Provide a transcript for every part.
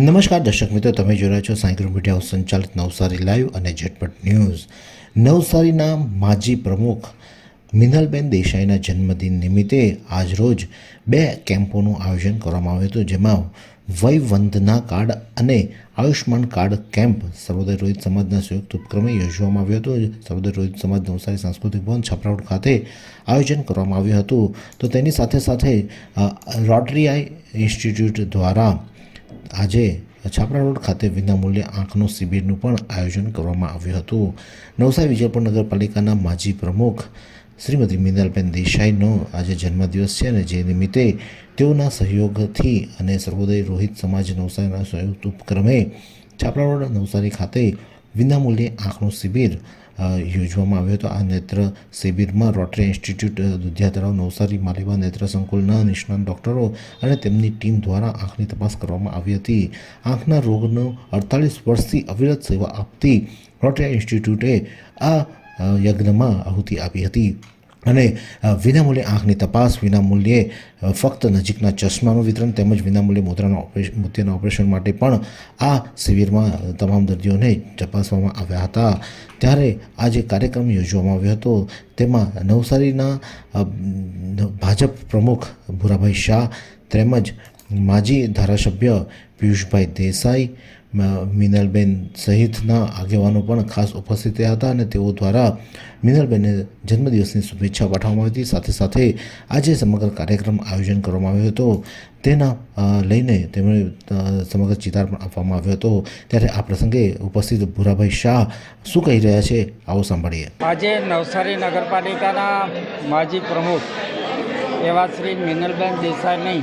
નમસ્કાર દર્શક મિત્રો, તમે જોઈ રહ્યા છો સાયકલ મીડિયા હાઉસ સંચાલિત નવસારી લાઈવ અને ઝટપટ ન્યૂઝ. નવસારીના માજી પ્રમુખ મિનલબેન દેસાઈના જન્મદિન નિમિત્તે આજરોજ બે કેમ્પોનું આયોજન કરવામાં આવ્યું હતું, જેમાં વયવંદના કાર્ડ અને આયુષ્માન કાર્ડ કેમ્પ સર્વોદય રોહિત સમાજના સંયુક્ત ઉપક્રમે યોજવામાં આવ્યો હતો. સર્વોદય રોહિત સમાજ નવસારી સાંસ્કૃતિક ભવન છપરાઉડ ખાતે આયોજન કરવામાં આવ્યું હતું. તો તેની સાથે સાથે રોટરી આઈ ઇન્સ્ટિટ્યૂટ દ્વારા આજે છાપરા રોડ ખાતે વિનામૂલ્યે આંખનું શિબિરનું પણ આયોજન કરવામાં આવ્યું હતું. નવસારી વિજયપુર નગરપાલિકાના માજી પ્રમુખ શ્રીમતી મિનલબેન દેસાઈનો આજે જન્મદિવસ છે અને જે નિમિત્તે તેઓના સહયોગથી અને સર્વોદય રોહિત સમાજ નવસારીના સંયુક્ત ઉપક્રમે છાપરા રોડ નવસારી ખાતે વિનામૂલ્યે આંખનું શિબિર યોજવામાં આવ્યો હતો. આ નેત્ર શિબિરમાં રોટરી ઇન્સ્ટિટ્યૂટ દુધિયા તળાવ નવસારી, માલિવા નેત્ર સંકુલના નિષ્ણાત ડૉક્ટરો અને તેમની ટીમ દ્વારા આંખની તપાસ કરવામાં આવી હતી. આંખના રોગનો અડતાલીસ વર્ષથી અવિરત સેવા આપતી રોટરી ઇન્સ્ટિટ્યૂટે આ યજ્ઞમાં આહુતિ આપી હતી. અને વિનામૂલ્યે આંખની તપાસ, વિનામૂલ્યે ફક્ત નજીકના ચશ્માનું વિતરણ તેમજ વિનામૂલ્યે મોતિયાના ઓપરેશન મોતિયાના ઓપરેશન માટે પણ આ શિબિરમાં તમામ દર્દીઓને તપાસવામાં આવ્યા હતા. ત્યારે આ જે કાર્યક્રમ યોજવામાં આવ્યો હતો, તેમાં નવસારીના ભાજપ પ્રમુખ ભૂરાભાઈ શાહ તેમજ માજી ધારાસભ્ય પિયુષભાઈ દેસાઈ મિનલબેન સહિતના આગેવાનો પણ ખાસ ઉપસ્થિત રહ્યા હતા અને તેઓ દ્વારા મિનલબેનને જન્મદિવસની શુભેચ્છા પાઠવવામાં આવી હતી. સાથે સાથે આજે સમગ્ર કાર્યક્રમ આયોજન કરવામાં આવ્યો હતો. તેના લઈને તેમણે સમગ્ર ચિતાર પણ આપવામાં આવ્યો હતો. ત્યારે આ પ્રસંગે ઉપસ્થિત ભૂરાભાઈ શાહ શું કહી રહ્યા છે, આવો સાંભળીએ. આજે નવસારી નગરપાલિકાના માજી પ્રમુખ એવા શ્રી મિનલબેન દેસાઈની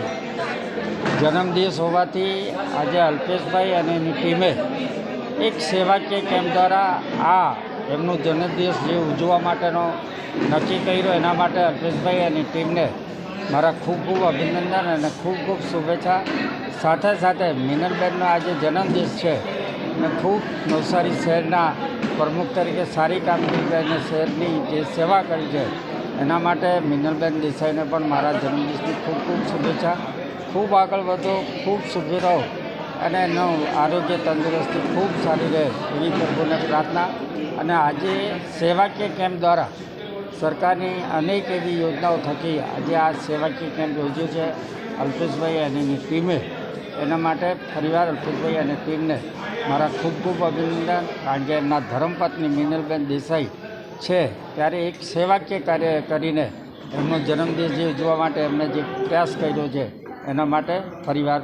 જન્મદિવસ હોવાથી આજે અલ્પેશભાઈ અને એની ટીમે એક સેવાકીય કેમ્પ દ્વારા આ એમનું જન્મદિવસ જે ઉજવવા માટેનો નક્કી કર્યો, એના માટે અલ્પેશભાઈ અને ટીમને મારા ખૂબ ખૂબ અભિનંદન અને ખૂબ ખૂબ શુભેચ્છા. સાથે સાથે મિનલબેનનો આજે જન્મદિવસ છે અને ખૂબ નવસારી શહેરના પ્રમુખ તરીકે સારી કામગીરી કરીને શહેરની જે સેવા કરી છે, એના માટે મિનલબેન દેસાઈને પણ મારા જન્મદિવસની ખૂબ ખૂબ શુભેચ્છા. ખૂબ આગળ વધો, ખૂબ સુખી રહો અને એનું આરોગ્ય તંદુરસ્તી ખૂબ સારી રહે એવી પ્રભુને પ્રાર્થના. અને આજે સેવાકીય કેમ્પ દ્વારા સરકારની અનેક એવી યોજનાઓ થકી આજે આ સેવાકીય કેમ્પ યોજ્યો છે અલ્પેશભાઈ અને એની ટીમે. એના માટે ફરીવાર અલ્પેશભાઈ અને ટીમને મારા ખૂબ ખૂબ અભિનંદન. કારણ કે એમના ધર્મપત્ની મિનલબેન દેસાઈ છે. ત્યારે એક સેવાકીય કાર્ય કરીને એમનો જન્મદિવસ જે ઉજવવા માટે એમને જે પ્રયાસ કર્યો છે એના માટે ફરીવાર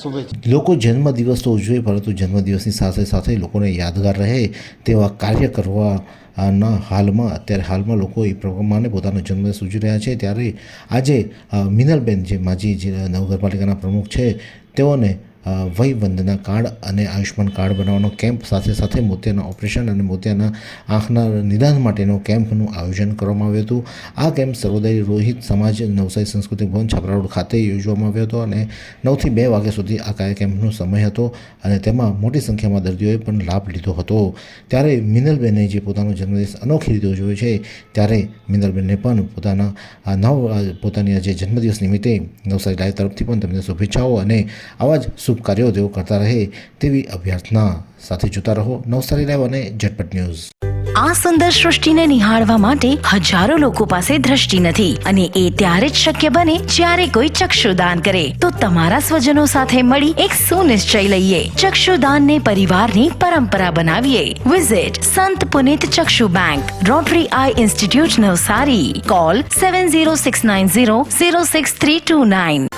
શુભેચ્છા. લોકો જન્મદિવસ તો ઉજવે, પરંતુ જન્મદિવસની સાથે સાથે લોકોને યાદગાર રહે તેવા કાર્ય કરવા ના હાલમાં, અત્યારે હાલમાં લોકો એ પ્રમાણે પોતાનો જન્મદિવસ ઉજવી રહ્યા છે. ત્યારે આજે મિનલબેન જે માજી જે નવગરપાલિકાના પ્રમુખ છે, તેઓને વય વંદના કાર્ડ અને આયુષ્યમાન કાર્ડ બનાવવાનો કેમ્પ સાથે સાથે મોતિયાના ઓપરેશન અને મોતિયાના આંખના નિદાન માટેનો કેમ્પનું આયોજન કરવામાં આવ્યું હતું. આ કેમ્પ સર્વોદય રોહિત સમાજ, નવસારી સંસ્કૃતિ ભવન, છાપરા રોડ ખાતે યોજવામાં આવ્યો હતો અને નવથી બે વાગ્યા સુધી આ કાર્ય કેમ્પનો સમય હતો અને તેમાં મોટી સંખ્યામાં દર્દીઓએ પણ લાભ લીધો હતો. ત્યારે મિનલબેને જે પોતાનો જન્મદિવસ અનોખી રીતે ઉજવ્યો છે, ત્યારે મિનલબેને પણ પોતાના નવ પોતાની જે જન્મદિવસ નિમિત્તે નવસારી લાઈવ તરફથી પણ તેમને શુભેચ્છાઓ અને આવા જ શુભ કાર્યો તેઓ કરતા રહે તેવી અભ્યર્થના સાથે જોતા રહો. નવસારી લાઈવ અને ઝટપટ ન્યૂઝ. આ સુંદર સૃષ્ટિને નિહાળવા માટે હજારો લોકો પાસે દ્રષ્ટિ નથી અને એ ત્યારે જ શક્ય બને જ્યારે કોઈ ચક્ષુદાન કરે. તો તમારા સ્વજનો સાથે મળી એક સુનિશ્ચય લઈએ. ચક્ષુદાન ને પરિવારની પરંપરા બનાવીએ. Visit Sant Punit Chakshu bank Rotary eye institute Navsari. Call seven zero six nine zero zero six three two nine